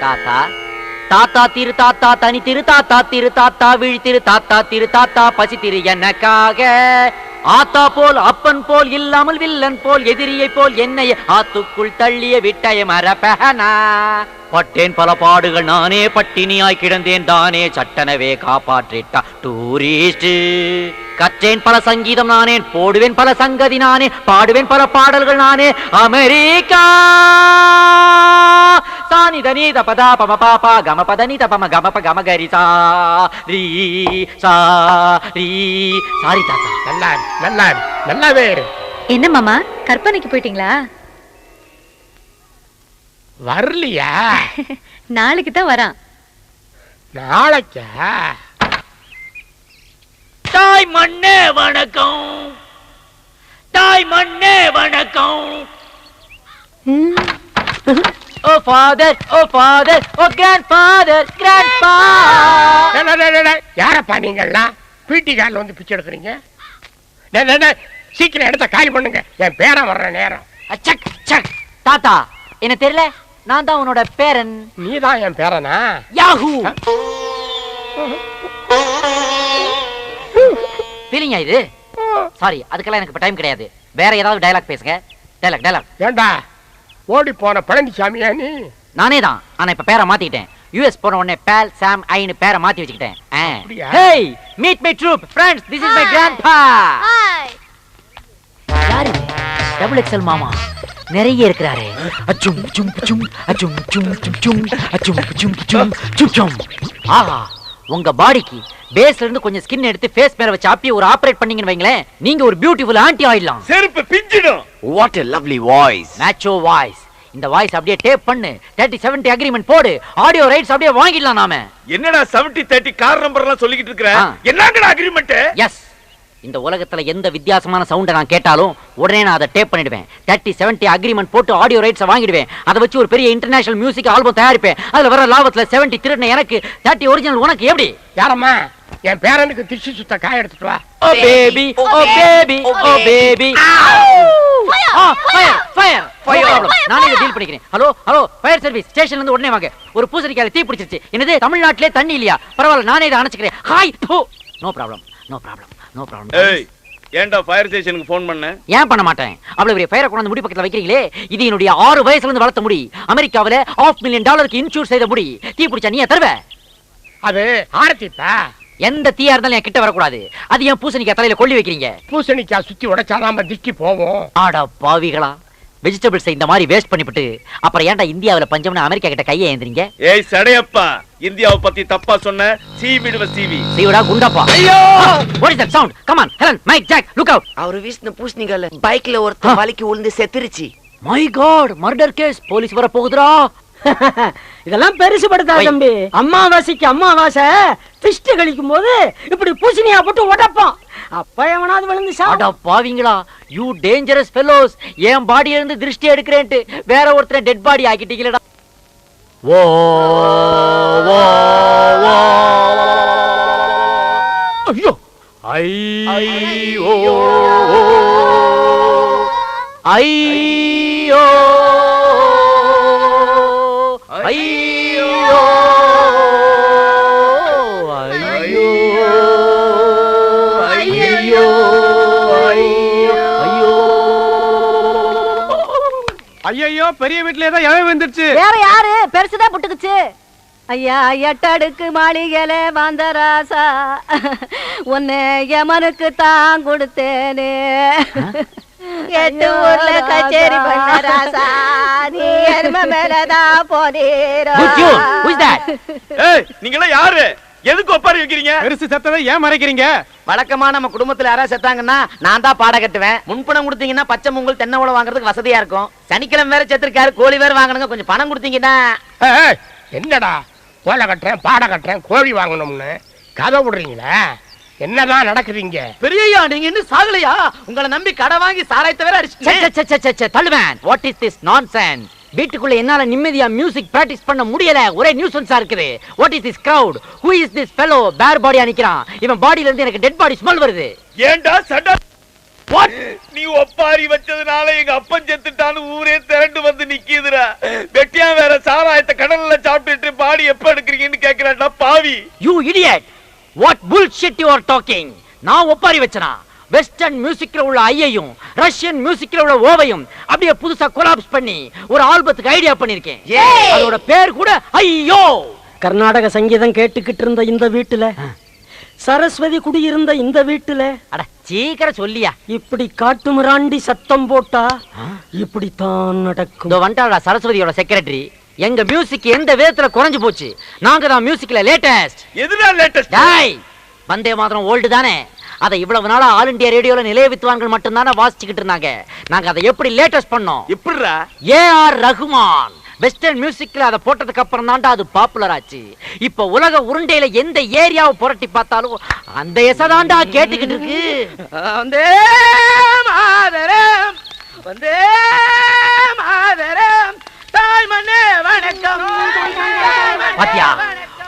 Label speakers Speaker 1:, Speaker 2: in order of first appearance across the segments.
Speaker 1: தாத்தா. தாத்தா திரு தாத்தா தனி திரு தாத்தா திரு தாத்தா விழி திரு தாத்தா திரு தாத்தா பசி திரு எனக்காக. ஆத்தா போல் அப்பன் போல் இல்லாமல் வில்லன் போல் எதிரியை போல் என்னை ஆத்துக்குள் தள்ளிய விட்டய மரபனா பட்டேன் பல பாடுகள் நானே பட்டினியாய் கிடந்தேன் தானே சட்டனவே காப்பாற்றிட்டா. டூரிஸ்ட் கற்றேன் பல சங்கீதம் நானே போடுவேன் பல சங்கதி நானே பாடுவேன் பல பாடல்கள் நானே. அமெரிக்கா! சானி தனி தபதா பம பாபா கம பதனி தபம கம ப கம கரி சா ரீ சா ரீ சாரி தாத்தா.
Speaker 2: நல்லா நல்லாவே.
Speaker 3: என்ன மாமா கற்பனைக்கு போயிட்டீங்களா?
Speaker 2: வரலையா?
Speaker 3: நாளைக்கு தான் வரான்.
Speaker 2: நாளைக்கா?
Speaker 1: தாய் மண்ணே வணக்கம். தாய் மண்ணே வணக்கம். Oh father oh father oh grandfather grand
Speaker 2: டேய், யாரப்பா நீங்கெல்லாம் பீட்டி கார்ல வந்து பிச்சை எடுக்கிறீங்க? சீக்கிரம் இடத்த காலி பண்ணுங்க. என் பேரன் வர்ற நேரம்.
Speaker 1: சக் சக் தாத்தா என்ன தெரியல? நான் தான் உன்னோட பேரன்.
Speaker 2: நீதான் என் பேரனா?
Speaker 1: யாஹூ! ஃபீலிங்கா இது. சாரி அதுக்கெல்லாம் எனக்கு இப்ப டைம் கிடையாது. வேற ஏதாவது டயலாக் பேசுங்க. டயலாக் டயலாக்
Speaker 2: ஏண்டா? ஓடி போன பழனிசாமியா நீ?
Speaker 1: நானே தான். ஆனா இப்ப பேரை மாத்திக்கிட்டேன். யூஎஸ் போன உடனே பேல் சாம் ஐன்னு பேரை மாத்தி வச்சுக்கிட்டேன்.
Speaker 2: அப்படியா?
Speaker 1: Hey meet my troop friends this is my grandpa யாரு டபுள் எக்ஸல் மாமா. நிறைய இருக்கிறாரு அச்சும் சும் சும் அச்சும் சும் சும் சும் அச்சும் சும் சும் சும் சும் ஆஹா உங்க பாடிக்கு பேஸ்ல இருந்து கொஞ்சம் ஸ்கின் எடுத்து ஃபேஸ் மேல வச்சு அப்படியே ஒரு ஆபரேட் பண்ணீங்கன்னு வைங்களேன் நீங்க ஒரு பியூட்டிஃபுல் ஆன்டி ஆயிடலாம்
Speaker 4: செருப்பு பிஞ்சிடும்
Speaker 5: What a lovely voice.
Speaker 1: Macho voice இந்த வாய்ஸ் அப்படியே டேப் பண்ணு தேர்ட்டி செவன்டி அக்ரிமெண்ட் போடு ஆடியோ ரைட்ஸ் அப்படியே வாங்கிடலாம் நாம
Speaker 4: என்னடா செவன்டி தேர்ட்டி கார் நம்பர் எல்லாம் சொல்லிக்கிட்டு இருக்கிற
Speaker 1: ஆ.
Speaker 4: என்னங்கடா அக்ரிமெண்ட்
Speaker 1: எஸ் இந்த உலகத்துல எந்த வித்தியாசமான சவுண்டை நான் கேட்டாலும் உடனே நான் அதை டேப் பண்ணிடுவேன். தேர்ட்டி செவன்டி அக்ரிமெண்ட் போட்டு ஆடியோ ரைட்ஸை வாங்கிடுவேன். அதை வச்சு ஒரு பெரிய இன்டர்நேஷனல் மியூசிக் ஆல்பம் தயாரிப்பேன். அதுல வர லாபத்துல செவன்டி திருடின எனக்கு தேர்ட்டி ஒரிஜினல் உனக்கு எப்படி?
Speaker 2: யாரம்மா? என் பேரனுக்கு திஷி சுத்த காய எடுத்துட்டு வா.
Speaker 1: ஓ baby oh baby oh baby fire fire fire நானே இதை டீல் பண்ணிக்கிறேன். ஹலோ ஹலோ ஃபயர் சர்வீஸ் ஸ்டேஷன்ல இருந்து உடனே வாங்க. ஒரு பூசணிக்கால தீ பிடிச்சிருச்சு. என்னது? தமிழ்நாட்டிலே தண்ணி இல்லையா? பரவாயில்ல நானே இதை அணைச்சுக்கிறேன். Hi no problem no problem no problem
Speaker 4: ஏய் ஏன்டா ஃபயர் ஸ்டேஷனுக்கு ஃபோன் பண்ண?
Speaker 1: ஏன் பண்ண மாட்டேன்? அவ்வளவு பெரிய ஃபயரை கொண்டு வந்து முடி பக்கத்துல வைக்கிறீங்களே? இது என்னுடைய ஆறு வயசுல இருந்து வளர்த்த முடி. அமெரிக்காவில ஆஃப் மில்லியன் டாலருக்கு இன்சூர் செய்த முடி. தீ பிடிச்சா நீ தருவ?
Speaker 2: அது ஆரத்திப்பா
Speaker 1: எந்த தீயா இருந்தாலும் என் கிட்ட வரக்கூடாது. அது என் பூசணிக்காய் தலையில கொள்ளி வைக்கிறீங்க?
Speaker 2: பூசணிக்காய் சுத்தி உடைச்சாதான் திருஷ்டி போவோம்.
Speaker 1: ஆடா பாவிகளா. வெஜிடபிள்ஸ் இந்த மாதிரி வேஸ்ட் பண்ணிவிட்டு அப்புறம் ஏன்டா இந்தியாவுல பஞ்சம்னு அமெரிக்கா கிட்ட கையை ஏந்திரீங்க
Speaker 4: ஏய் சடையப்பா இந்தியாவை பத்தி தப்பா சொன்ன சீ விடுவ சீவி.
Speaker 1: சீவடா குண்டாப்பா. What is that sound come on Helen Mike Jack look out
Speaker 5: அவரு வீசின பூசணிக்கால பைக்ல ஒருத்தன் வலிக்கு விழுந்து செத்துருச்சு.
Speaker 1: My God murder case police வர போகுதுடா
Speaker 6: இதெல்லாம் பெருசு படுத்தா. தம்பி. அம்மாவாசைக்கு அம்மாவாசை திஷ்டு கழிக்கும் போது இப்படி பூசணியா போட்டு உடைப்போம். அப்ப எவனாவது விழுந்து சாப்பிடும்
Speaker 1: பாவிங்களா யூ டேஞ்சரஸ் ஃபெலோஸ் என் பாடியில இருந்து திருஷ்டி எடுக்கிறேன்ட்டு வேற ஒருத்தரை டெட் பாடி ஆக்கிட்டீங்களடா. ஓ ஓ ஓ
Speaker 2: ஐயோ
Speaker 1: ஐயோ. ஐயோ. ஐயோ.
Speaker 7: பெரிய வீட்ல ஏதோ எவன் வந்துருச்சு
Speaker 6: வேற யாரு? பெருசுதான் புட்டுக்குச்சு. ஐயா எட்டடுக்கு மாளிகையில வந்த ராசா உன்னை யமனுக்கு தான் கொடுத்தேனே. எட்டு ஊர்ல கச்சேரி பண்ண ராசா. நீ எரும மேலதான் போனீரோ.
Speaker 1: Good tune. Who is that?
Speaker 4: ஏய் நீங்க எல்லாம் யாரு? எதுக்கு ஒப்பாரி வைக்கிறீங்க?
Speaker 7: பெருசு செத்ததை ஏன் மறைக்கிறீங்க?
Speaker 5: வழக்கமா நம்ம குடும்பத்துல யாராவது செத்தாங்கன்னா நான் தான் பாட கட்டுவேன். முன்பணம் கொடுத்தீங்கன்னா பச்சை பொங்கல் தென்னை உழவு வாங்குறதுக்கு வசதியா இருக்கும். சனிக்கிழமை வேற செத்துருக்காரு கோழி வேற வாங்கணுங்க கொஞ்சம் பணம் கொடுத்தீங்கன்னா.
Speaker 2: என்னடா? கோலை கட்டுறேன் பாட கட்டுறேன் கோழி வாங்கணும்னு. கதை விடுறீங்களா? என்னதான் நடக்குதுங்க
Speaker 5: பெரியய்யா நீங்க இன்னும் சாகலையா? உங்களை நம்பி கடை வாங்கி சாராயத்தை வேற அடிச்சு
Speaker 1: தள்ளுவேன். வாட் இஸ் திஸ் நான்சென்ஸ் வீட்டுக்குள்ள என்னால நிம்மதியா மியூசிக் பிராக்டிஸ் பண்ண முடியல. ஒரே நியூசன்ஸா இருக்குது. What is this crowd who is this fellow பேர் பாடியா நிக்கிறான். இவன் பாடியில இருந்து எனக்கு டெட் பாடி ஸ்மெல் வருது.
Speaker 4: ஏன்டா சட நீ ஒப்பாரி வச்சதுனால எங்க அப்பன் செத்துட்டான்னு ஊரே திரண்டு வந்து நிக்குதுடா. வெட்டியா வேற சாராயத்தை கடல்ல சாப்பிட்டுட்டு பாடி எப்ப எடுக்கிறீங்கன்னு கேக்குறான்டா பாவி.
Speaker 1: You idiot what bullshit you are talking நான் ஒப்பாரி வச்சனா. வெஸ்டர்ன் மியூசிக்ல உள்ள ஐயையும் ரஷ்யன் மியூசிக்ல உள்ள ஓவையும் அப்படியே புதுசா கொலாப்ஸ் பண்ணி ஒரு ஆல்பத்துக்கு ஐடியா பண்ணிருக்கேன் அதோட பேர் கூட ஐயோ!
Speaker 6: கர்நாடக சங்கீதம் கேட்டுக்கிட்டு இருந்த இந்த வீட்டுல சரஸ்வதி குடியிருந்த இந்த வீட்டுல
Speaker 1: அட சீக்கிரம் சொல்லியா?
Speaker 6: இப்படி காட்டு மிராண்டி சத்தம் போட்டா இப்படித்தான் நடக்கும்.
Speaker 1: இந்த வந்துட்டாடா சரஸ்வதியோட செக்ரட்டரி எங்க மியூசிக் எந்த விதத்துல குறைஞ்சு போச்சு? நாங்க தான் மியூசிக்ல லேட்டஸ்ட்
Speaker 4: எதுடா லேட்டஸ்ட்
Speaker 1: டாய் வந்தே மாத்திரம் ஓல்டு தானே? அதை இவ்வளவு நாளா ஆல் இந்தியா ரேடியோல நிலைய வித்வான்கள் மட்டும்தானே வாசிச்சுக்கிட்டு இருந்தாங்க. நாங்க அதை எப்படி லேட்டஸ்ட் பண்ணோம்?
Speaker 4: எப்படிடா?
Speaker 1: ஏ ஆர் ரகுமான். வெஸ்டர்ன் மியூசிக்ல அதை போட்டதுக்கு அப்புறம் தான்டா அது பாப்புலர் ஆச்சு. இப்ப உலக உருண்டையில எந்த ஏரியாவை புரட்டி பார்த்தாலும் அந்த எச தான்டா கேட்டுக்கிட்டு இருக்கு.
Speaker 5: வந்தே மாதரம் வந்தே மாதரம். வணக்கம்.
Speaker 1: பாத்தியா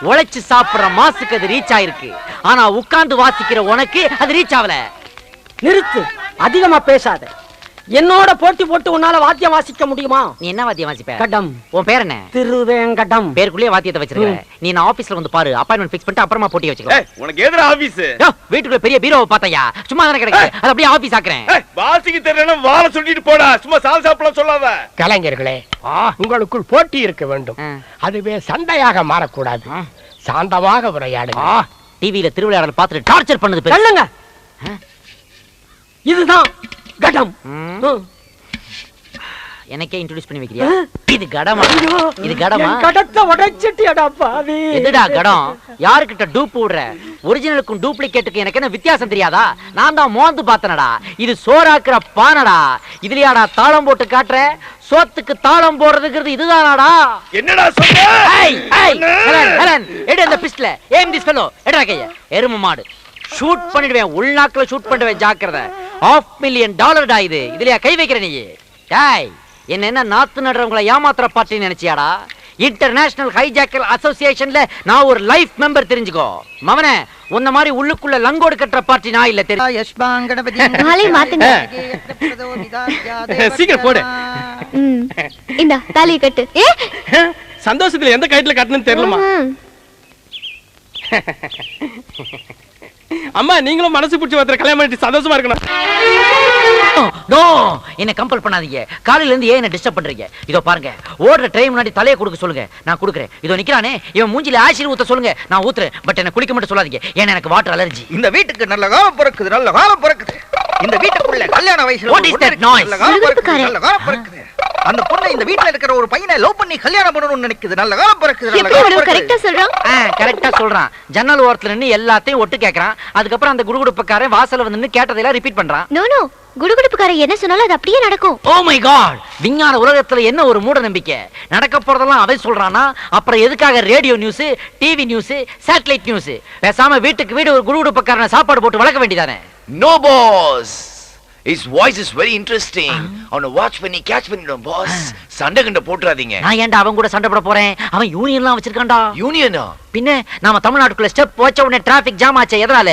Speaker 1: உழைச்சு சாப்பிடுற மாசுக்கு அது ரீச் ஆயிருக்கு. ஆனா உட்கார்ந்து வாசிக்கிற உனக்கு அது ரீச் ஆகல.
Speaker 6: நிறுத்து அதிகமா பேசாத. என்னோட போட்டி போட்டு உன்னால வாத்தியம் வாசிக்க முடியுமா?
Speaker 1: நீ என்ன வாத்தியம் வாசிப்ப?
Speaker 6: கடம்.
Speaker 1: உன் பேர் என்ன?
Speaker 6: திருவேங்கடம்.
Speaker 1: பேருக்குள்ளேயே வாத்தியத்தை வச்சிருக்க. நீ நான் ஆபீஸ்ல வந்து பாரு அப்பாயின்மெண்ட் ஃபிக்ஸ் பண்ணிட்டு அப்புறமா போட்டி வச்சுக்கோ.
Speaker 4: ஏய், உனக்கு எதுடா ஆபீஸ்?
Speaker 1: யோ, வீட்டுக்குள்ள பெரிய பீரோவை பார்த்தையா? சும்மா தானே கிடக்கு. அது அப்படியே ஆபீஸ் ஆக்குறேன்.
Speaker 4: வாசிக்கு தெரியல வாழ சொல்லிட்டு போடா. சும்மா சால் சாப்பிடலாம் சொல்லாத.
Speaker 2: கலைஞர்களே உங்களுக்குள் போட்டி இருக்க வேண்டும். அதுவே சண்டையாக மாறக்கூடாது. சாந்தமாக உரையாடுங்க.
Speaker 1: ஆ, டிவில திருவிளையாடல் பார்த்துட்டு டார்ச்சர் பண்ணுது.
Speaker 6: தள்ளுங்க. இதுதான் கடம்.
Speaker 1: எனக்கே இன்ட்ரோடியூஸ் பண்ணி வைக்கிறியா? இது கடமா? இது கடமா?
Speaker 6: கடத்தை உடைச்சிட்டியடா பாவி.
Speaker 1: எதுடா கடம்? யாருக்கிட்ட டூப் விடுற ஒரிஜினலுக்கும் டூப்ளிகேட்டுக்கும் எனக்கு என்ன வித்தியாசம் தெரியாதா? நான் தான் மோந்து பார்த்தனடா. இது சோறாக்குற பானடா. இதுலயாடா தாளம் போட்டு காட்டுற? சோத்துக்கு தாளம் போடுறதுங்கிறது இதுதானாடா.
Speaker 4: என்னடா சொன்ன?
Speaker 1: ஏய், ஏய், ஹெலன், ஹெலன், எடு அந்த பிஸ்டல. ஏம் திஸ் ஃபெலோ எடுடா கைய. எரும மாடு. ஷூட் பண்ணிடுவேன் உள்நாக்குல ஷூட் பண்ணுவேன் ஜாக்கிரதை. ஆஃப் மில்லியன் டாலர்டா இது. இதுலயா கை வைக்கிற நீ? டேய் என்ன என்ன நாத்து நடுறவங்களை ஏமாத்துற பார்ட்டி நினைச்சியாடா? இன்டர்நேஷனல் ஹைஜாக்கல் அசோசியேஷன்ல நான் ஒரு லைஃப் மெம்பர் தெரிஞ்சுக்கோ. மவனே உன்ன மாதிரி உள்ளுக்குள்ள லங்கோடு கட்டுற பார்ட்டி நான் இல்ல தெரியும்
Speaker 3: மாத்துங்க.
Speaker 7: சீக்கிரம் போடு.
Speaker 3: இந்தா தாலியை கட்டு.
Speaker 7: சந்தோஷத்துல எந்த கயிற்றுல கட்டணும்னு தெரியலமா. அம்மா நீங்களும் மனசு பிடிச்சி ஒருத்தர் கல்யாணம் பண்ணிட்டு சந்தோஷமா இருக்கணும்.
Speaker 1: நோ என்ன கம்பல் பண்ணாதீங்க. காலையில இருந்து ஏன் என்ன டிஸ்டர்ப் பண்றீங்க? இதோ பாருங்க. ஓடுற ட்ரெயின் முன்னாடி தலையை கொடுக்க சொல்லுங்க. நான் கொடுக்குறேன். இதோ நிக்கிறானே. இவன் மூஞ்சில ஆசிரியர் ஊத்த சொல்லுங்க. நான் ஊத்துறேன். பட் என்ன குளிக்க மட்டும் சொல்லாதீங்க. ஏன்னா எனக்கு வாட்டர் அலர்ஜி
Speaker 8: இந்த வீட்டுக்கு நல்ல காலம் பிறக்குது நல்ல காலம் பிறக்குது. இந்த வீட்டுக்குள்ள கல்யாண வயசுல பொண்ணு
Speaker 1: that
Speaker 8: இருக்கு,
Speaker 1: noise?
Speaker 8: நல்ல காலம் பிறக்குது
Speaker 3: விறுவிறுப்புக்காரன்.
Speaker 8: நல்ல காலம் பிறக்குது. அந்த பொண்ணு இந்த வீட்டுல இருக்கிற ஒரு பையனை லவ் பண்ணி கல்யாணம் பண்ணணும்னு நினைக்குது. நல்ல காலம் பிறக்குது நல்ல காலம்
Speaker 3: இவ்வளவு
Speaker 8: பிறக்குது.
Speaker 3: கரெக்டா சொல்றான்?
Speaker 1: கரெக்டா சொல்றான். ஜன்னல் ஓரத்துல நின்னு எல்லாத்தையும் ஒட்டு கேக்குறான். அதுக்கப்புறம் அந்த குடுகுடுப்பக்காரன் வாசல்ல வந்து நின்னு கேட்டதெல்லாம் ரிப்பீட் பண்றான்.
Speaker 3: நோ நோ குடுகுடுப்புக்காரன் என்ன சொன்னாலும் அது அப்படியே நடக்கும்.
Speaker 1: ஓ மை காட் விஞ்ஞான உலகத்துல என்ன ஒரு மூட நம்பிக்கை நடக்க போறதெல்லாம் அவன் சொல்றானா? அப்புறம் எதுக்காக radio news TV news satellite news பேசாம வீட்டுக்கு வீடு ஒரு குடுகுடுப்பக்காரனை சாப்பாடு போட்டு வளர்க்க வேண்டியதானே?
Speaker 9: No, boss. His voice is very interesting. அவனை வாட்ச் பண்ணி கேட்ச் பண்ணிடும் பாஸ் சண்டை கண்ட போட்டுறாதீங்க.
Speaker 1: நான் ஏன்டா அவன் கூட சண்டை போட போறேன்? அவன் யூனியன்லாம் வச்சிருக்கான்டா.
Speaker 9: யூனியனா
Speaker 1: பின்ன நாம தமிழ்நாட்டுக்குள்ள ஸ்டெப் வச்ச உடனே டிராபிக் ஜாம் ஆச்சே எதனால?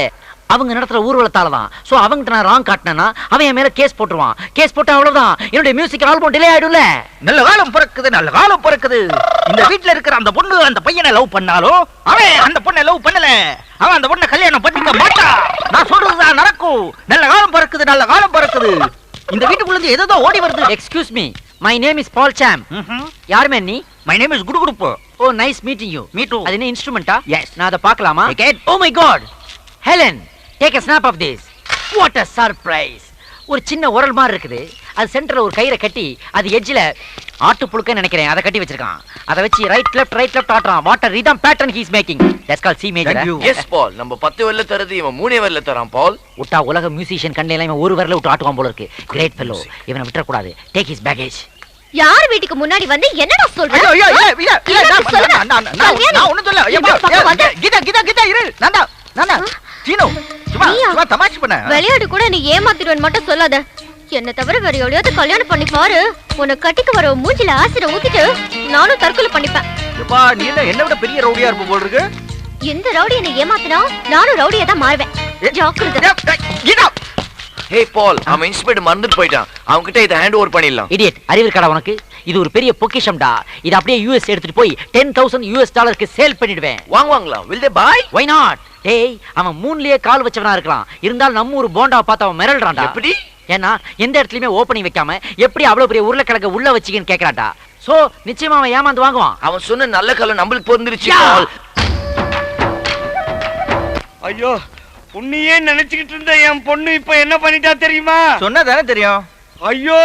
Speaker 1: அவங்க நடத்துற ஊர்வலத்தால தான் சோ அவங்கிட்ட நான் ராங் காட்டினேன்னா அவன் என் மேல கேஸ் போட்டுருவான். கேஸ் போட்டா அவ்வளவுதான். என்னுடைய மியூசிக் ஆல்பம் டிலே ஆயிடும்ல.
Speaker 8: நல்ல காலம் பிறக்குது நல்ல காலம் பிறக்குது. இந்த வீட்டுல இருக்கிற அந்த பொண்ணு அந்த பையனை லவ் பண்ணாலோ அவன் அந்த பொண்ணை லவ் பண்ணல. அவன் அந்த பொண்ணை கல்யாணம் பண்ணிக்க மாட்டான் நான் சொல்றதுதான் நடக்கும். நல்ல காலம் பிறக்குது நல்ல காலம் பிறக்குது. இந்த வீட்டுக்குள்ள இருந்து ஏதோ ஓடி வருது.
Speaker 1: Excuse me my name is Paul Sam யாருமே நீ?
Speaker 8: மை நேம் இஸ் குடுகுடுப்பு.
Speaker 1: ஓ nice meeting you
Speaker 8: Me too.
Speaker 1: அது என்ன இன்ஸ்ட்ருமெண்டா
Speaker 8: Yes.
Speaker 1: நான் அதை பார்க்கலாமா. ஓ my God Helen take a snap of this what a surprise ஒரு சின்ன உரல் மாதிரி இருக்குது. அது சென்டர்ல ஒரு கயிறை கட்டி அது எட்ஜ்ல ஆட்டு புழுக்கன்னு நினைக்கிறேன். அதை கட்டி வச்சிருக்கான். அதை வச்சு right left right left ஆட்டுறான். What a rhythm pattern he is making. That's called C major.
Speaker 8: Thank you.
Speaker 9: Yes Paul நம்ம பத்து வரல தரது இவன் மூணே வரல தரான் பால்
Speaker 1: விட்டா உலக மியூசிஷியன் கண்ணில இவன் ஒரு வரல விட்டு ஆட்டுவான் போல இருக்கு. கிரேட் ஃபெல்லோ இவனை விட்டுறக்கூடாது. டேக் his பேகேஜ்
Speaker 3: யார் வீட்டுக்கு முன்னாடி வந்து என்னடா சொல்ற?
Speaker 8: ஐயோ, ஐயோ, இல்ல, இல்ல, நான்? நான் நான் ஒண்ணும் சொல்லல. கீதா, கீதா, கீதா, இரு. நான்தா, நான்தா. சீனு, சும்மா, தமாஷ் பண்ண.
Speaker 3: விளையாடு கூட நீ ஏமாத்திடுவேன் மட்டும் சொல்லாத. என்ன தவிர வேற எவ்வளவு கல்யாணம் பண்ணி பாரு. உன்னை கட்டிக்கு வர மூஞ்சில ஆசிர ஊத்திட்டு நானும் தற்கொலை பண்ணிப்பேன்.
Speaker 8: எப்பா, நீ என்ன என்னை விட பெரிய ரவுடியா இருப்ப போல இருக்கு?
Speaker 3: எந்த ரவுடி என்னை ஏமாத்தினா? நானும் ரவுடியா தான் மாறுவேன். ஜாக்கிரதை.
Speaker 9: ஹே பால் அவன் இன்ஸ்பெக்டர் மறந்துட்டு போயிட்டான். அவன் கிட்ட இதை ஹேண்ட் ஓவர் பண்ணிடலாம்.
Speaker 1: இடியட் அறிவு இருக்காடா உனக்கு? இது ஒரு பெரிய பொக்கிஷம்டா. இது அப்படியே யூஎஸ் எடுத்துட்டு போய் டென் தௌசண்ட் யூஎஸ் டாலருக்கு சேல் பண்ணிடுவேன்.
Speaker 9: வாங்குவாங்களா? Will they buy
Speaker 1: why not டேய் அவன் மூணுலயே கால் வச்சவனா இருக்கலாம். இருந்தாலும் நம்ம ஊர் போண்டா பார்த்து அவன் மிரள்றான்டா.
Speaker 9: எப்படி?
Speaker 1: ஏன்னா எந்த இடத்துலயுமே ஓப்பனிங் வைக்காம எப்படி அவ்வளவு பெரிய உருளைக்கிழங்க உள்ள வச்சிக்கன்னு கேக்குறான்டா. சோ நிச்சயமா அவன் ஏமாந்து வாங்குவான்.
Speaker 9: அவன் சொன்ன நல்ல கலை நம்மளுக்கு பொருந்துருச்சு.
Speaker 4: ஐயோ உன்னையே நினைச்சுக்கிட்டு இருந்த என் பொண்ணு இப்ப என்ன பண்ணிட்டா தெரியுமா?
Speaker 8: சொன்னா தானே தெரியும்.
Speaker 4: ஐயோ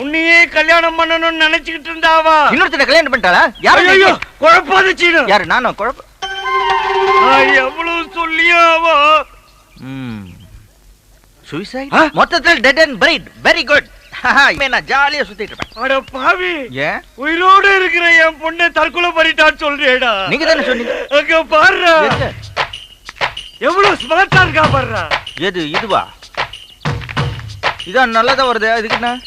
Speaker 4: உன்னையே கல்யாணம் பண்ணணும்னு நினைச்சுக்கிட்டு இருந்தாவா?
Speaker 8: இன்னொருத்தர கல்யாணம் பண்ணிட்டாளா? யாரு
Speaker 4: ஐயோ குழப்பாத சீனு.
Speaker 8: யாரு நானும் குழப்ப
Speaker 4: நான் எவ்வளவு சொல்லியாவா.
Speaker 8: சூசைட் மொத்தத்தில் dead and bright very good நான் ஜாலியா சுத்திட்டு இருப்பேன்.
Speaker 4: அட பாவி.
Speaker 8: ஏன்?
Speaker 4: உயிரோட இருக்கிற என் பொண்ணை தற்கொலை பண்ணிட்டான்னு சொல்றியேடா
Speaker 8: நீங்க தானே சொன்னீங்க?
Speaker 4: அங்க பாருடா? எவ்வளவு ஸ்மார்ட்டா இருக்கா பாருடா.
Speaker 8: எது இதுவா? இதான் நல்லதா வருது? இதுக்கு என்ன?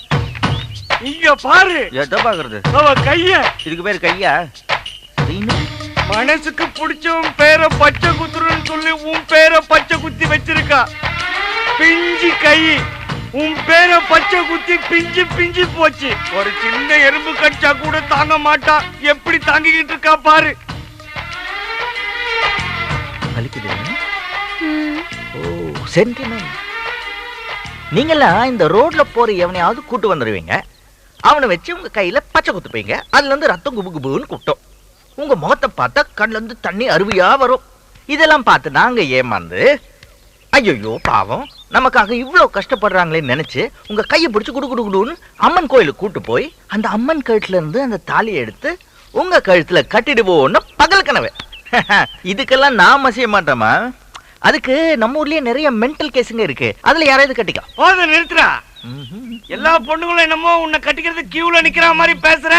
Speaker 4: இங்க பாரு.
Speaker 8: எதை பாக்குறது.
Speaker 4: அவ கைய.
Speaker 8: இதுக்கு பேர் கையா?
Speaker 4: மனசுக்கு பிடிச்சவன் பேரை பச்சை குத்துறன்னு சொல்லி உன் பேரை பச்சை குத்தி வச்சிருக்கா. பிஞ்சு கை. உன் பேரை பச்சை குத்தி பிஞ்சு பிஞ்சு போச்சு. ஒரு சின்ன எறும்பு கடிச்சா கூட தாங்க மாட்டா. எப்படி தாங்கிக்கிட்டு இருக்கா பாரு.
Speaker 8: வலிக்குது. ஓ சென்டிமெண்ட் நீங்கெல்லாம் இந்த ரோட்ல போற எவனையாவது கூட்டு வந்துடுவீங்க அவனை வச்சு உங்க கையில பச்சை குத்துப்பீங்க. அதுல இருந்து ரத்தம் குபு குபுன்னு குட்டும். உங்க முகத்தை பார்த்தா கண்ணுல இருந்து தண்ணி அருவியா வரும். இதெல்லாம் பார்த்து நாங்க ஏமாந்து ஐயோ பாவம். நமக்காக இவ்வளவு கஷ்டப்படுறாங்களேன்னு நினைச்சு உங்க கையை பிடிச்சு குடு குடு குடுன்னு அம்மன் கோயிலுக்கு கூட்டு போய் அந்த அம்மன் கழுத்துல இருந்து அந்த தாலியை எடுத்து உங்க கழுத்துல கட்டிடுவோன்னு பகல் கனவு. இதுக்கெல்லாம் நான் செய்ய மாட்டோமா அதுக்கு நம்ம ஊர்லயே நிறைய மென்டல் கேஸுங்க இருக்கு. அதுல யாராவது கட்டிக்கோ?
Speaker 4: போத நிறுத்துறா எல்லா பொண்ணுங்களும் என்னமோ உன்னை கட்டிக்கிறது கியூல நிக்கிற மாதிரி பேசுற.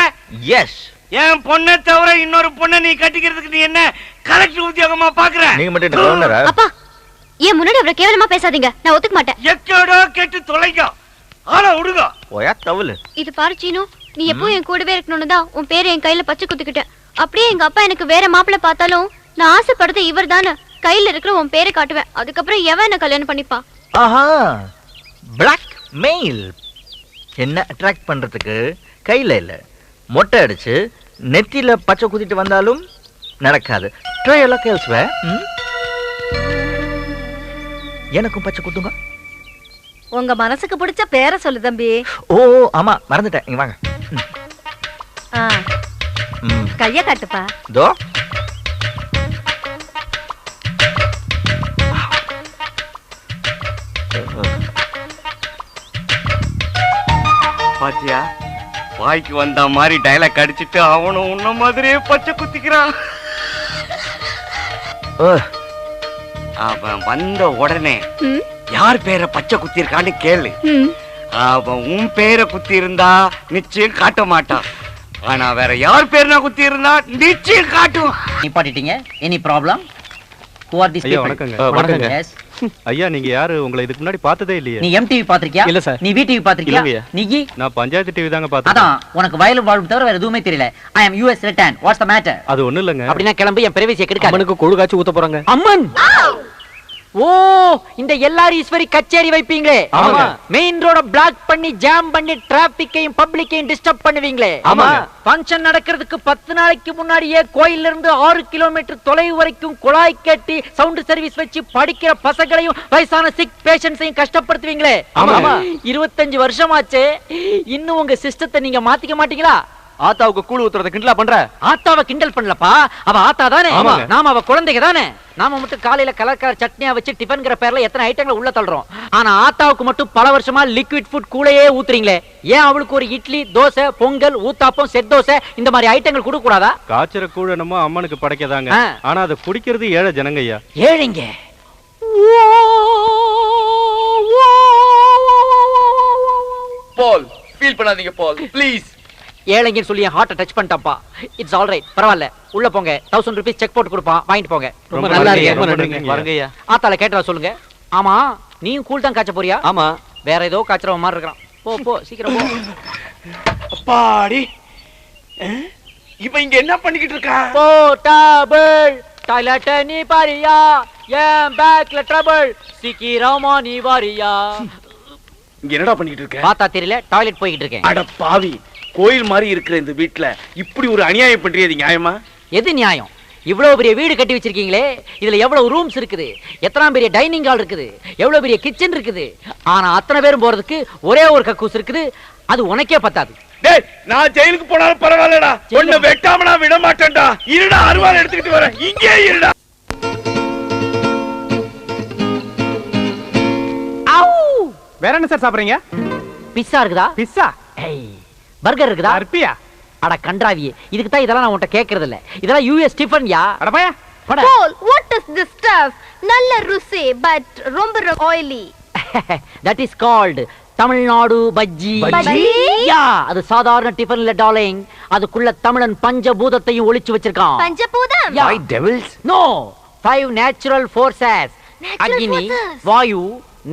Speaker 8: எஸ்
Speaker 4: என் பொண்ணை தவிர இன்னொரு பொண்ணை நீ கட்டிக்கிறதுக்கு நீ என்ன கலெக்டர் உத்தியோகமா பாக்குற?
Speaker 8: நீங்க மட்டும்
Speaker 3: அப்பா ஏன் முன்னாடி அவ்வளவு கேவலமா பேசாதீங்க. நான் ஒத்துக்க மாட்டேன்.
Speaker 4: எக்கடோ கெட்டு தொலைங்க ஆள விடுங்க
Speaker 8: போயா தவளு.
Speaker 3: இது பாரு சீனு. நீ எப்போ என் கூடவே இருக்கணும்னு தான் உன் பேரை என் கையில பச்சை குத்துக்கிட்டேன். அப்படியே எங்க அப்பா எனக்கு வேற மாப்பிள்ளை பார்த்தாலும் நான் ஆசைப்படுறது இவர் தானே கையில இருக்கிற உன் பேரை காட்டுவேன். அதுக்கப்புறம் எவன் என்ன கல்யாணம் பண்ணிப்பா?
Speaker 8: ஆஹா பிளாக் மெயில் என்ன அட்ராக்ட் பண்றதுக்கு கையில இல்ல. மொட்டை அடிச்சு நெத்தியில பச்சை குத்திட்டு வந்தாலும் நடக்காது. ட்ரை எல்லாம் கேள்ஸ்வே எனக்கும் பச்சை குத்துங்க.
Speaker 10: உங்க மனசுக்கு பிடிச்ச பேரை சொல்லு தம்பி.
Speaker 8: ஓ ஆமா மறந்துட்டேன். இங்க வாங்க. ம்,
Speaker 10: ஆ,
Speaker 8: ம்.
Speaker 10: கைய காட்டுப்பா.
Speaker 8: தோ
Speaker 4: பாத்தியா? வாய்க்கு வந்த மாதிரி டைலாக் அடிச்சிட்டு அவனும் உன்ன மாதிரியே பச்சை குத்திக்கிறான். அவன் வந்த உடனே
Speaker 3: ம்,
Speaker 4: யார் பேரை பச்சை குத்திருக்கான்னு கேளு.
Speaker 3: ம்.
Speaker 4: அவன் உன் பேரை குத்தி இருந்தா நிச்சயம் காட்ட மாட்டான். ஆனா வேற யார் பேர்னா குத்தி இருந்தா நிச்சயம் காட்டுவான்.
Speaker 1: நிப்பாட்டிட்டீங்க? Any problem who are this
Speaker 7: வணக்கங்க. ஐயா நீங்க யாரு? உங்களை இதுக்கு முன்னாடி பார்த்ததே இல்லையே.
Speaker 1: நீ எம்டிவி பாத்திருக்கியா
Speaker 7: இல்ல சார்.
Speaker 1: நீ விடிவி பாத்திருக்கியா. நீ
Speaker 7: நான் பஞ்சாயத்து டிவி தாங்க பார்த்தேன்.
Speaker 1: அதான் உனக்கு வயலும் வாழ்வு தவிர வேற எதுவுமே தெரியல. I am US return what's the matter
Speaker 7: அது ஒண்ணும் இல்லைங்க.
Speaker 1: அப்படின்னா கிளம்பி என் பிரைவசியை கெடுக்காது.
Speaker 7: அம்மனுக்கு கொழு காய்ச்சி ஊத்த போறாங்க.
Speaker 1: அம்மன்! ஓ இந்த எல்லாரும் ஈஸ்வரி கச்சேரி வைப்பீங்களே.
Speaker 7: ஆமாங்க.
Speaker 1: மெயின் ரோட பிளாக் பண்ணி ஜாம் பண்ணி டிராபிக்கையும் பப்ளிக்கையும் டிஸ்டர்ப் பண்ணுவீங்களே.
Speaker 7: ஆமாங்க.
Speaker 1: ஃபங்க்ஷன் நடக்கிறதுக்கு பத்து நாளைக்கு முன்னாடியே கோயில்ல இருந்து ஆறு கிலோமீட்டர் தொலைவு வரைக்கும் குழாய் கட்டி சவுண்ட் சர்வீஸ் வச்சு படிக்கிற பசங்களையும் வயசான சிக் பேஷண்ட்ஸையும் கஷ்டப்படுத்துவீங்களே.
Speaker 7: ஆமாங்க.
Speaker 1: இருபத்தஞ்சு வருஷமாச்சு. இன்னும் உங்க சிஸ்டத்தை நீங்க மாத்திக்க மாட்டீங்களா?
Speaker 7: ஆத்தாவுக்கு கூழ் ஊத்துறத கிண்டலா பண்ற?
Speaker 1: ஆத்தாவை கிண்டல் பண்ணலப்பா. அவ ஆத்தா தானே. நாம அவ குழந்தைங்க தானே? நாம மட்டும் காலையில கலர் சட்னியா வச்சு டிஃபன்ங்கிற பேர்ல எத்தனை ஐட்டங்களை உள்ள தள்ளுறோம். ஆனா ஆத்தாவுக்கு மட்டும் பல வருஷமா லிக்விட் ஃபுட் கூடயே ஊத்துறீங்களே. ஏன் அவளுக்கு ஒரு இட்லி தோசை பொங்கல் ஊத்தாப்பம் செட் தோசை இந்த மாதிரி ஐட்டங்கள் கொடுக்க கூடாதா
Speaker 7: காய்ச்சற கூழ் என்னமோ அம்மனுக்கு படைக்கதாங்க. ஆனா அதை குடிக்கிறது ஏழை ஜனங்க ஐயா
Speaker 1: ஏழைங்க.
Speaker 9: பால். ஃபீல் பண்ணாதீங்க பால். ப்ளீஸ்
Speaker 1: ஏழைங்கன்னு சொல்லி என் ஹார்ட்டை டச் பண்ணிட்டப்பா இட்ஸ் ஆல் ரைட் பரவாயில்ல. உள்ள போங்க. தௌசண்ட் ருபீஸ் செக் போட்டு கொடுப்பான். வாங்கிட்டு போங்க.
Speaker 7: ரொம்ப
Speaker 1: நல்லா இருக்கு
Speaker 7: ரொம்ப நன்றிங்க.
Speaker 1: வரங்க ஐயா ஆத்தால கேட்டா சொல்லுங்க. ஆமா நீயும் கூல் தான் காய்ச்ச போறியா?
Speaker 7: ஆமா.
Speaker 1: வேற ஏதோ காய்ச்சற மாதிரி இருக்கான் போ போ சீக்கிரம் போ.
Speaker 4: அப்பாடி? இவன் இங்க என்ன பண்ணிக்கிட்டு இருக்கா?
Speaker 1: போர்ட்டபிள் டாய்லெட் நீ பாரியா? என் பேக்ல ட்ரபிள் சீக்கிரமா நீ வாரியா.
Speaker 4: இங்க என்னடா பண்ணிட்டு இருக்க?
Speaker 1: பார்த்தா தெரியல டாய்லெட் போய்கிட்டு இருக்கேன்.
Speaker 4: அட பாவி. கோயில் மாதிரி இருக்கிற இந்த வீட்ல இப்படி ஒரு அநியாயம் பண்றியது நியாயமா?
Speaker 1: எது நியாயம்? இவ்வளவு பெரிய வீடு கட்டி வச்சிருக்கீங்களே இதுல எவ்வளவு ரூம்ஸ் இருக்குது? எத்தனை பெரிய டைனிங் ஹால் இருக்குது? எவ்வளவு பெரிய கிச்சன் இருக்குது? ஆனா அத்தனை பேரும் போறதுக்கு ஒரே ஒரு கக்கூஸ் இருக்குது. அது உனக்கே பத்தாது.
Speaker 4: டேய் நான் ஜெயிலுக்கு போனாலும் பரவாயில்லடா. உன்னை வெட்டாம நான் விட மாட்டேன்டா. இருடா அருவாள் எடுத்துக்கிட்டு வரேன். இங்கே இருடா.
Speaker 7: வேற என்ன சார் சாப்பிடுறீங்க?
Speaker 1: பிஸ்ஸா இருக்குதா?
Speaker 7: பிஸ்ஸா
Speaker 1: பர்கர் இருக்குதா
Speaker 7: அர்ப்பியா
Speaker 1: அட கன்றாவியே இதுக்கு தான் இதெல்லாம் நான் உன்கிட்ட கேக்குறது இல்ல இதெல்லாம் யூஎஸ் டிஃபன் யா
Speaker 7: அடப்பாயா
Speaker 1: போடா.
Speaker 3: Paul, what is this stuff? நல்ல ருசி பட் ரொம்ப oily
Speaker 1: that is called Tamil Nadu bajji? Yeah அது சாதாரண டிஃபன் இல்ல டார்லிங் அதுக்குள்ள தமிழன் பஞ்சபூதத்தையும் ஒளிச்சு வச்சிருக்கான்
Speaker 3: பஞ்சபூதம்
Speaker 1: yeah.
Speaker 9: Devils?
Speaker 1: No five natural forces
Speaker 3: Natural
Speaker 1: Agni. Vayu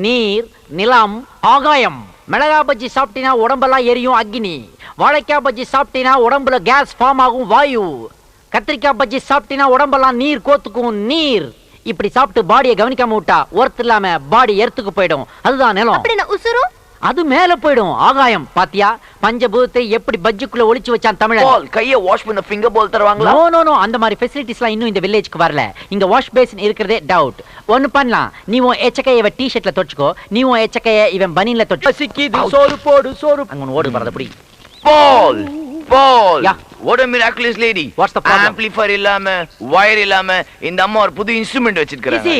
Speaker 1: நீர் நிலம் ஆகாயம் மிளகா பஜ்ஜி சாப்பிட்டீங்கன்னா உடம்பெல்லாம் எரியும் அக்னி. வாழைக்காய் பஜ்ஜி சாப்பிட்டீங்கன்னா உடம்புல கேஸ் ஃபார்ம் ஆகும் வாயு. கத்திரிக்காய் பஜ்ஜி சாப்பிட்டீங்கன்னா உடம்பெல்லாம் நீர் கோத்துக்கும் நீர். இப்படி சாப்பிட்டு பாடியை கவனிக்காம விட்டா ஒருத்தர் இல்லாம பாடி எர்த்துக்கு போயிடும். அதுதான் நிலம்.
Speaker 3: அப்படின்னா உசுரும்?
Speaker 1: அது மேல போயிடும். ஆகாயம். பாத்தியா? பஞ்சபூதத்தை எப்படி பஜ்ஜிக்குள்ள ஒளிச்சு வச்சான் தமிழன்?
Speaker 9: பால் கைய வாஷ் பண்ண ஃபிங்கர் பால் தருவாங்களா?
Speaker 1: நோ நோ நோ அந்த மாதிரி ஃபெசிலிட்டிஸ்லாம் இன்னும் இந்த வில்லேஜ்க்கு வரல. இங்க வாஷ் பேசின் இருக்கிறதே டவுட் ஒன்னு பண்ணலாம். நீ உன் எச்சக்கைய இவன் டி-ஷர்ட்ல தொச்சுக்கோ நீ உன் எச்சக்கைய இவன் பனின்ல தொச்சு சிக்கிது சோறு போடு சோறு அங்க ஒன்னு ஓடு வரது அப்படி
Speaker 9: Paul Paul. what a miraculous lady.
Speaker 1: What's the problem?
Speaker 9: Amplifier இல்லாம வயர் இல்லாம இந்த அம்மா ஒரு புது இன்ஸ்ட்ருமெண்ட்
Speaker 1: இஸ்
Speaker 9: வச்சிருக்காங்க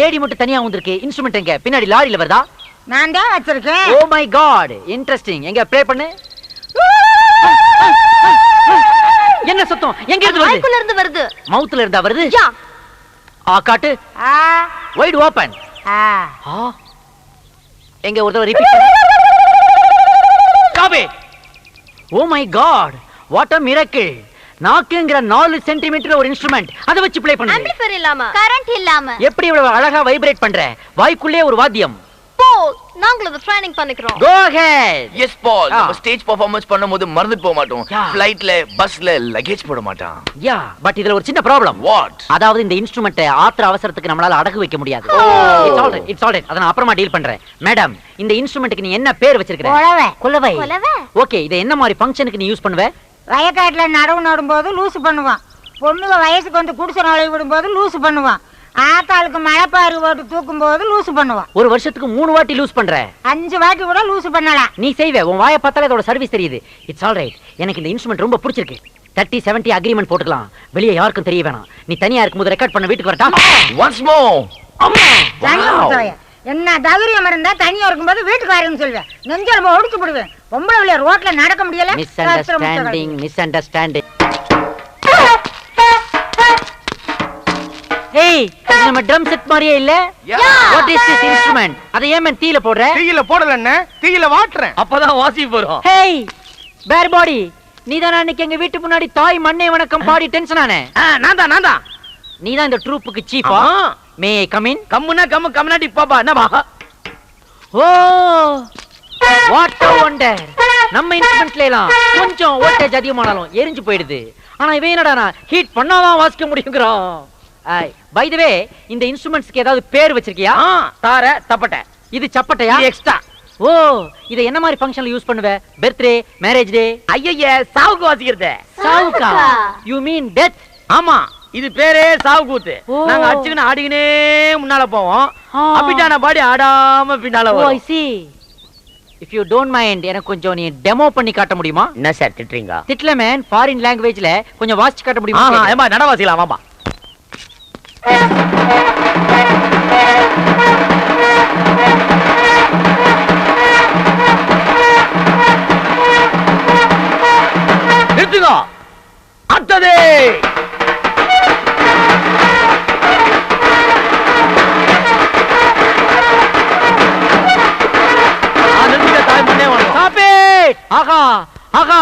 Speaker 1: லேடி மட்டும் தனியா வந்திருக்கு இன்ஸ்ட்ருமெண்ட் எங்க? பின்னாடி லாரியில வருதா?
Speaker 10: நான் தான் வச்சிருக்கேன்.
Speaker 1: ஓ மை காட் இன்ட்ரஸ்டிங் எங்க ப்ளே பண்ணு? என்ன சத்தம்? எங்க இருந்து வருது?
Speaker 3: வாய்க்குள்ள இருந்து வருது.
Speaker 1: மவுத்ல இருந்தா வருது?
Speaker 3: யா.
Speaker 1: ஆ காட்டு.
Speaker 10: ஆ,
Speaker 1: வைட் ஓபன்
Speaker 10: ஆ.
Speaker 1: ஆ. எங்க ஒரு தடவை ரிப்பீட் காபே. ஓ my God what a miracle நாக்குங்கிற நாலு சென்டிமீட்டர் ஒரு இன்ஸ்ட்ருமெண்ட் அதை வச்சு ப்ளே பண்ணுது
Speaker 3: ஆம்பிளிஃபையர் இல்லாம. கரண்ட் இல்லாம.
Speaker 1: எப்படி இவ்வளவு அழகா வைப்ரேட் பண்ற? வாய்க்குள்ளே ஒரு வாத்தியம்.
Speaker 3: Paul, நாங்களும் அதை ட்ரைனிங் பண்ணிக்கிறோம்.
Speaker 1: Go ahead
Speaker 9: yes Paul. நம்ம ஸ்டேஜ் பெர்ஃபார்மன்ஸ் பண்ணும்போது மறந்துட்டு போக மாட்டோம். ஃளைட்ல பஸ்ல லக்கேஜ் போட மாட்டான்.
Speaker 1: யா பட் இதுல ஒரு சின்ன ப்ராப்ளம்
Speaker 9: வாட்
Speaker 1: அதாவது இந்த இன்ஸ்ட்ருமெண்ட்டை ஆத்திர அவசரத்துக்கு நம்மளால அடகு வைக்க முடியாது. It's all right it's all right அதை நான் அப்புறமா டீல் பண்றேன். மேடம் இந்த இன்ஸ்ட்ருமெண்ட்டுக்கு நீ என்ன பேர் வச்சிருக்கிற?
Speaker 10: குலவை.
Speaker 1: குலவை.
Speaker 3: குலவை?
Speaker 1: ஓகே இதை என்ன மாதிரி ஃபங்க்ஷனுக்கு நீ யூஸ் பண்ணுவ?
Speaker 10: வயக்காட்டுல நடவு நடும்போது லூசு பண்ணுவான். பொண்ணுங்க வயசுக்கு வந்து குடிசை நுழைய விடும்போது லூசு பண்ணுவான். ஆத்தாளுக்கு மழைப்பாரு போட்டு தூக்கும் போது லூசு பண்ணுவான்
Speaker 1: ஒரு வருஷத்துக்கு மூணு வாட்டி லூஸ் பண்ற.
Speaker 10: அஞ்சு வாட்டி கூட லூசு பண்ணலாம்
Speaker 1: நீ செய்வே உன் வாயை பார்த்தாலே அதோட சர்வீஸ் தெரியுது. இட்ஸ் ஆல் ரைட் எனக்கு இந்த இன்ஸ்ட்ருமெண்ட் ரொம்ப பிடிச்சிருக்கு. தேர்ட்டி செவன்ட்டி அக்ரிமெண்ட் போட்டுக்கலாம். வெளியே யாருக்கும் தெரிய வேணாம். நீ தனியா இருக்கும்போது ரெக்கார்ட் பண்ண வீட்டுக்கு வரட்டா?
Speaker 9: ஒன்ஸ்.
Speaker 10: என்ன தைரியம் இருந்தா தனியா இருக்கும்போது வீட்டுக்கு வரேன்னு சொல்லுவேன். நெஞ்சல் ஒடிச்சு போடுவேன். பொம்பளை ரோட்ல நடக்க முடியல.
Speaker 1: மிஸ் அண்டர்ஸ்டாண்டிங் மிஸ் அண்டர்ஸ்டாண்டிங் ஏய் இது நம்ம ட்ரம் செட் மாதிரியே இல்ல? வாட் இஸ் திஸ் இன்ஸ்ட்ருமெண்ட் அதை ஏன் தீல போடுற?
Speaker 2: தீயில போடல தீயில வாட்டுறேன்.
Speaker 4: அப்பதான் வாசி போறோம்
Speaker 1: ஹேய் பேர் பாடி நீ தான் அன்னைக்கு எங்க வீட்டு முன்னாடி தாய் மண்ணே வணக்கம் பாடி டென்ஷன் ஆனே?
Speaker 4: நான் தான் நான் தான்.
Speaker 1: நீ தான் இந்த ட்ரூப்புக்கு சீஃபா. மே கம் இன்
Speaker 4: கம்முனா கம்மு கம்னாடி பாப்பா என்னப்பா?
Speaker 1: Oh what a wonder. நம்ம இன்ஸ்ட்ருமெண்ட்ல எல்லாம் கொஞ்சம் வோல்டேஜ் அதிகமானாலும் எரிஞ்சு போயிடுது. ஆனா இவன் என்னடா ஹீட் பண்ணாதான் வாசிக்க முடியுங்கிறான். பை த வே இந்த இன்ஸ்ட்ருமெண்ட்ஸ்க்கு ஏதாவது பேர் வச்சிருக்கியா?
Speaker 4: தார தப்பட்ட.
Speaker 1: இது சப்பட்டையா?
Speaker 4: இது எக்ஸ்ட்ரா
Speaker 1: ஓ இதை என்ன மாதிரி ஃபங்க்ஷன்ல யூஸ் பண்ணுவ? பர்த்டே மேரேஜ் டே
Speaker 4: ஐயய்ய சாவுக்கு வாசிக்கிறத.
Speaker 1: சாவுக்கா? யூ மீன் டெத்
Speaker 4: ஆமா இது பேரே சாவு கூத்து. நாங்க அடிச்சுக்கின்னு ஆடிக்கினே முன்னால போவோம். அப்பிட்டான பாடி ஆடாம பின்னால
Speaker 1: ஓ ஐ
Speaker 4: வரும்.
Speaker 1: See if you don't mind எனக்கு கொஞ்சம் நீ டெமோ பண்ணி காட்ட முடியுமா?
Speaker 4: என்ன சார் திட்டுறீங்க?
Speaker 1: திட்ல மேன் ஃபாரின் லாங்குவேஜ்ல கொஞ்சம் வாசிச்சு காட்ட முடியுமா?
Speaker 4: ஏமா நடவாசிக்கலாம் வாமா நிறுத்துங்க அடுத்தது ஆ, நிறுத்துங்க, தாய் மண்ணே வணக்கம்.
Speaker 1: ஆகா ஆகா.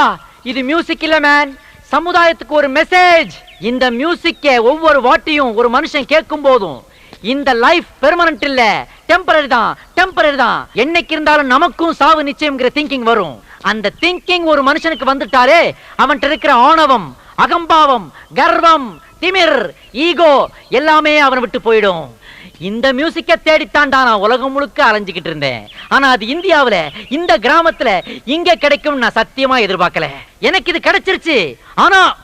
Speaker 1: இது மியூசிக் இல்ல மேன் சமுதாயத்துக்கு ஒரு மெசேஜ் இந்த மியூசிக்கை ஒவ்வொரு வாட்டியும் ஒரு மனுஷன் கேட்கும் போதும் இந்த லைஃப் பெர்மனன்ட் இல்ல டெம்பரரி தான் டெம்பரரி தான். என்னைக்கு இருந்தாலும் நமக்கும் சாவு நிச்சயம்ங்கிற திங்கிங் வரும். அந்த திங்கிங் ஒரு மனுஷனுக்கு வந்துட்டாலே அவன்கிட்ட இருக்கிற ஆணவம் அகம்பாவம் கர்வம் திமிர் ஈகோ எல்லாமே அவனை விட்டு போயிடும். இந்த மியூசிக்கை தேடித்தாண்டா நான் உலகம் முழுக்க அலைஞ்சுக்கிட்டு இருந்தேன். ஆனா அது இந்தியாவுல இந்த கிராமத்துல இங்க கிடைக்கும் நான் சத்தியமா எதிர்பார்க்கல. எனக்கு இது கிடைச்சிருச்சு. ஆனா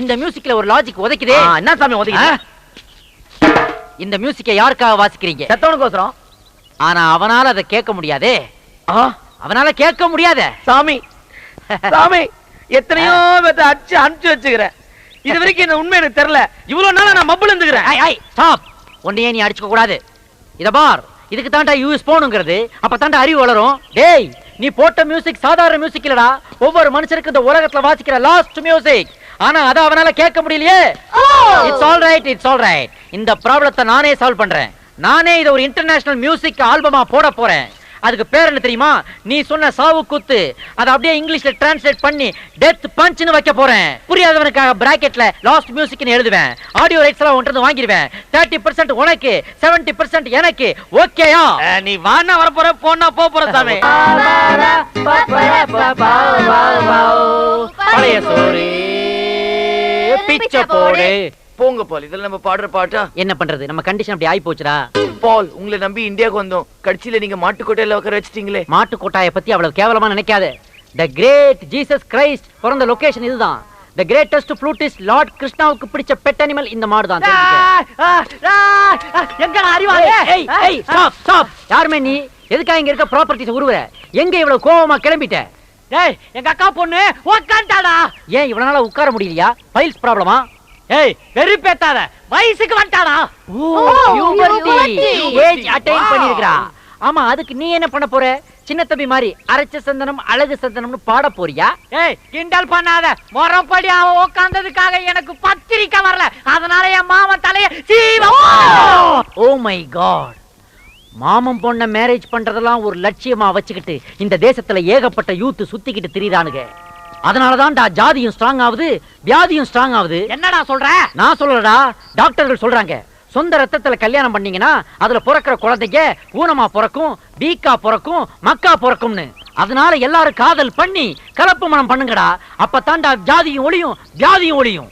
Speaker 1: இந்த மியூசிக்ல ஒரு லாஜிக் உதைக்குதே.
Speaker 5: என்ன சாமி ஒதுக்கி
Speaker 1: ஆ? இந்த மியூசிக்கை யாருக்காக வாசிக்கிறீங்க?
Speaker 5: செத்தவனுக்கோசரம்.
Speaker 1: ஆனா அவனால அதை கேட்க முடியாதே. அவனால கேட்க முடியாதே.
Speaker 5: சாமி சாமி எத்தனையோ பேத்த அடிச்சு அனுப்பிச்சு வச்சுக்கிறேன். இது வரைக்கும் இந்த உண்மை எனக்கு தெரியல. இவ்வளவு நாளா நான் மப்புல இருந்துக்கிறேன்.
Speaker 1: ஐ ஐ ஸ்டாப் உன்னையே நீ அடிச்சுக்க கூடாது. இத பார். இதுக்கு தாண்டா யூஎஸ் போகணுங்கிறது. அப்ப தாண்டா அறிவு வளரும். டேய் நீ போட்ட மியூசிக் சாதாரண மியூசிக் இல்லடா. ஒவ்வொரு மனுஷனுக்கு இந்த உலகத்துல வாசிக்கிற லாஸ்ட் மியூசிக் ஆனா அத அவனால கேட்க முடியலையே it's all right it's all right இந்த ப்ராப்ளத்தை நானே சால்வ் பண்றேன் நானே இதை ஒரு இன்டர்நேஷனல் மியூசிக் ஆல்பமா போட போறேன் அதுக்கு பேர் என்ன தெரியுமா நீ சொன்ன சாவு குத்து அதை அப்படியே இங்கிலீஷ்ல டிரான்ஸ்லேட் பண்ணி டெத் பஞ்ச்னு வைக்க போறேன் புரியாதவனுக்காக பிராக்கெட்ல லாஸ்ட் மியூசிக்னு எழுதுவேன் ஆடியோ ரைட்ஸ் எல்லாம் ஒன்று வாங்கிடுவேன் தேர்ட்டி பர்சன்ட் உனக்கு செவன்டி பர்சன்ட் எனக்கு ஓகேயா
Speaker 5: நீ வானா வர போற போனா போ போற சாமி
Speaker 1: பழைய சோறு பிச்சை போடு.
Speaker 9: போங்க பால் இதெல்லாம் நம்ம பாடுற பாட்டா?
Speaker 1: என்ன பண்றது? நம்ம கண்டிஷன் அப்படி ஆயி போச்சுடா
Speaker 9: பால் உங்களை நம்பி இந்தியாவுக்கு வந்தோம். கடைசியில நீங்க மாட்டுக்கோட்டையில உட்கார வச்சிட்டீங்களே.
Speaker 1: மாட்டு கொட்டாயை பத்தி அவ்வளவு கேவலமா நினைக்காத. த கிரேட் ஜீசஸ் கிரைஸ்ட் பிறந்த லொகேஷன் இதுதான். த கிரேட்டஸ்ட் ஃப்ளூட்டிஸ்ட் லார்ட் கிருஷ்ணாவுக்கு பிடிச்ச பெட் அனிமல் இந்த மாடு தான்
Speaker 6: எங்கடா அறிவாளி?
Speaker 1: ஏய் ஏய் ஸ்டாப் ஸ்டாப் யாருமே நீ? எதுக்காக இங்க இருக்க? ப்ராப்பர்ட்டிஸ் உருவுற. எங்க இவ்வளவு கோவமா கிளம்பிட்ட?
Speaker 6: டேய் எங்க அக்கா பொண்ணு உக்காண்டாடா
Speaker 1: ஏன் இவ்வளவு நாளா உட்கார முடியலையா? ஃபைல்ஸ் ப்ராப்ளமா
Speaker 6: ஏய் வெறுப்பேத்தாத. வயசுக்கு வந்துட்டாடா.
Speaker 1: ஏஜ் அட்டைன் பண்ணிருக்கா ஆமா அதுக்கு நீ என்ன பண்ண போற? சின்ன தம்பி மாதிரி அரைச்ச சந்தனம் அழகு சந்தனம்னு பாட போறியா?
Speaker 6: ஏய் கிண்டல் பண்ணாத. முறப்படி அவன் உக்காந்ததுக்காக எனக்கு பத்திரிக்கை வரல. அதனால என் மாமன் தலைய
Speaker 1: ஓ மை காட் மாமன் பொண்ண மேரேஜ் பண்றதெல்லாம் ஒரு லட்சியமா வச்சுக்கிட்டு இந்த தேசத்துல ஏகப்பட்ட யூத் சுத்திக்கிட்டு திரியுறானுங்க. அதனாலதான்டா ஜாதியும் ஸ்ட்ராங் ஆகுது வியாதியும் ஸ்ட்ராங் ஆகுது.
Speaker 6: என்னடா சொல்ற?
Speaker 1: நான் சொல்லலடா டாக்டர்கள் சொல்றாங்க. சொந்த ரத்தத்துல கல்யாணம் பண்ணீங்கன்னா அதுல பிறக்கிற குழந்தைங்க ஊனமா பிறக்கும் வீக்கா பிறக்கும் மக்கா பிறக்கும்னு. அதனால எல்லாரும் காதல் பண்ணி கலப்பு மனம் பண்ணுங்கடா. அப்ப தாண்டா ஜாதியும் ஒளியும் வியாதியும் ஒளியும்.